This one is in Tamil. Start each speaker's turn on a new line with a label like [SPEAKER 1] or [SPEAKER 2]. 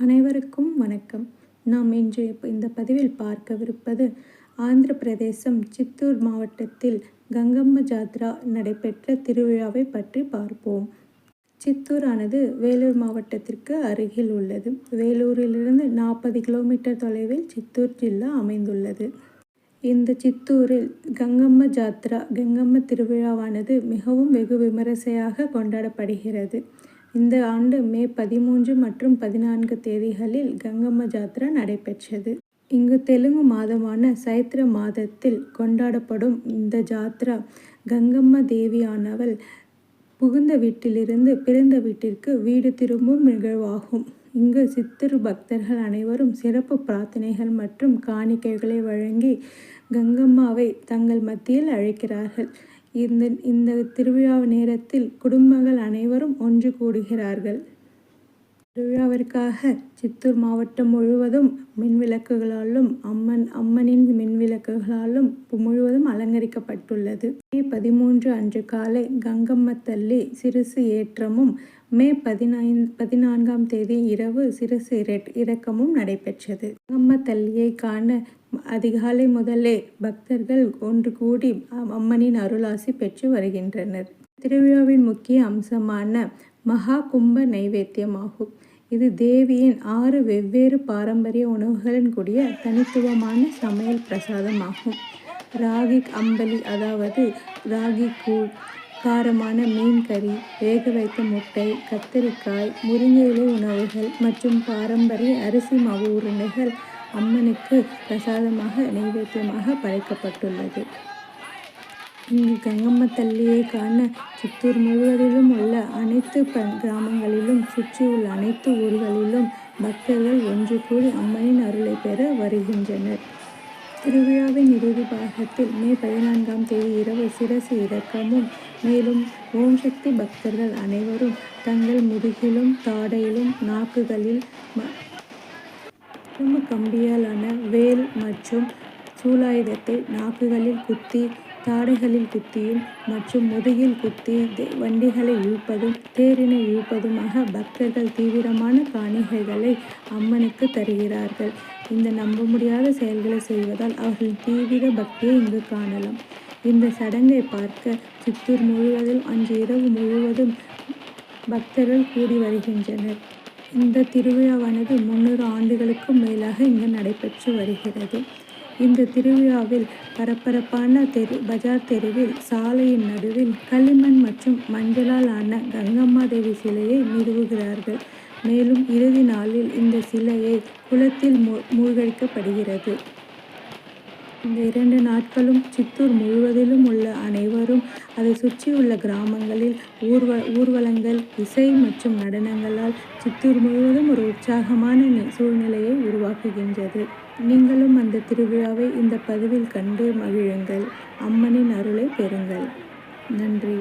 [SPEAKER 1] அனைவருக்கும் வணக்கம். நாம் இன்று இந்த பதிவில் பார்க்கவிருப்பது ஆந்திர பிரதேசம் சித்தூர் மாவட்டத்தில் கங்கம்ம ஜாத்ரா நடைபெற்ற திருவிழாவை பற்றி பார்ப்போம். சித்தூரானது வேலூர் மாவட்டத்திற்கு அருகில் உள்ளது. வேலூரிலிருந்து நாற்பது கிலோமீட்டர் தொலைவில் சித்தூர் ஜில்லா அமைந்துள்ளது. இந்த சித்தூரில் கங்கம்ம ஜாத்ரா கங்கம்ம திருவிழாவானது மிகவும் வெகு விமரிசையாக கொண்டாடப்படுகிறது. இந்த ஆண்டு மே பதிமூன்று மற்றும் பதினான்கு தேதிகளில் கங்கம்ம ஜாத்ரா நடைபெற்றது. இங்கு தெலுங்கு மாதமான சைத்திர மாதத்தில் கொண்டாடப்படும் இந்த ஜாத்ரா கங்கம்ம தேவியானவள் புகுந்த வீட்டிலிருந்து பிறந்த வீட்டிற்கு வீடு திரும்பும் நிகழ்வாகும். இங்கு சித்திரு பக்தர்கள் அனைவரும் சிறப்பு பிரார்த்தனைகள் மற்றும் காணிக்கைகளை வழங்கி கங்கம்மாவை தங்கள் மத்தியில் அழைக்கிறார்கள். இந்த இந்த திருவிழா நேரத்தில் குடும்பங்கள் அனைவரும் ஒன்று கூடுகிறார்கள். திருவிழாவிற்காக சித்தூர் மாவட்டம் முழுவதும் மின்விளக்குகளாலும் அம்மன் அம்மனின் மின்விளக்குகளாலும் முழுவதும் அலங்கரிக்கப்பட்டுள்ளது. மே பதிமூன்று அன்று காலை கங்கம்ம தள்ளி சிறுசு ஏற்றமும் மே பதினைந்து பதினான்காம் தேதி இரவு சிறுசு இறக்கமும் நடைபெற்றது. கங்கம்ம தள்ளியை காண அதிகாலை முதலே பக்தர்கள் ஒன்று கூடி அம்மனின் அருளாசி பெற்று வருகின்றனர். திருவிழாவின் முக்கிய அம்சமான மகா கும்ப நைவேத்தியமாகும். இது தேவியின் ஆறு வெவ்வேறு பாரம்பரிய உணவுகளின் கூடிய தனித்துவமான சமையல் பிரசாதமாகும். ராகி அம்பலி அதாவது ராகி கூழ் காரமான மீன் கறி வேக வைத்த முட்டை கத்தரிக்காய் முருங்கை இலை உணவுகள் மற்றும் பாரம்பரிய அரிசி மாவு உருண்டைகள் அம்மனுக்கு பிரசாதமாக நைவேத்தியமாக படைக்கப்பட்டுள்ளது. இங்கு கங்கம்ம தள்ளியை காண சித்தூர் முழுவதிலும் உள்ள அனைத்து கிராமங்களிலும் கிராமங்களிலும் சுற்றியுள்ள அனைத்து ஊர்களிலும் பக்தர்கள் ஒன்று கூடி அம்மனின் அருளை பெற வருகின்றனர். திருவிழாவின் இறுதி பாகத்தில் மே பதினான்காம் தேதி இரவு சிரசு இறக்கமும் மேலும் ஓம் சக்தி பக்தர்கள் அனைவரும் தங்கள் முதுகிலும் தாடையிலும் நாக்குகளில் கம்பியாலான வேல் மற்றும் சூலாயுதத்தை நாக்குகளில் குத்தி தாடைகளில் குத்தியும் மற்றும் முதுகில் குத்தி வண்டிகளை இழுப்பதும் தேரினை இழுப்பதுமாக பக்தர்கள் தீவிரமான காணிகைகளை அம்மனுக்கு தருகிறார்கள். இந்த நம்ப முடியாத செயல்களை செய்வதால் அவர்கள் தீவிர பக்தியை இங்கு காணலாம். இந்த சடங்கை பார்க்க சித்தூர் முழுவதும் அன்று இரவு முழுவதும் பக்தர்கள் கூடி வருகின்றனர். இந்த திருவிழாவானது முன்னூறு ஆண்டுகளுக்கும் மேலாக இங்கு நடைபெற்று வருகிறது. இந்த திருவிழாவில் பரபரப்பான தெரு பஜார் தெருவில் சாலையின் நடுவில் களிமண் மற்றும் மஞ்சளால் ஆன கங்கம்மா தேவி சிலையை நிறுவுகிறார்கள். மேலும் இறுதி நாளில் இந்த சிலையை குளத்தில் மூழ்கடிக்கப்படுகிறது. இந்த இரண்டு நாட்களும் சித்தூர் முழுவதிலும் உள்ள அனைவரும் அதை சுற்றியுள்ள கிராமங்களில் ஊர்வ ஊர்வலங்கள் இசை மற்றும் நடனங்களால் சித்தூர் முழுவதும் ஒரு உற்சாகமான சூழ்நிலையை உருவாக்குகின்றது. நீங்களும் அந்த திருவிழாவை இந்த பதிவில் கண்டு மகிழுங்கள். அம்மனின் அருளை பெறுங்கள். நன்றி.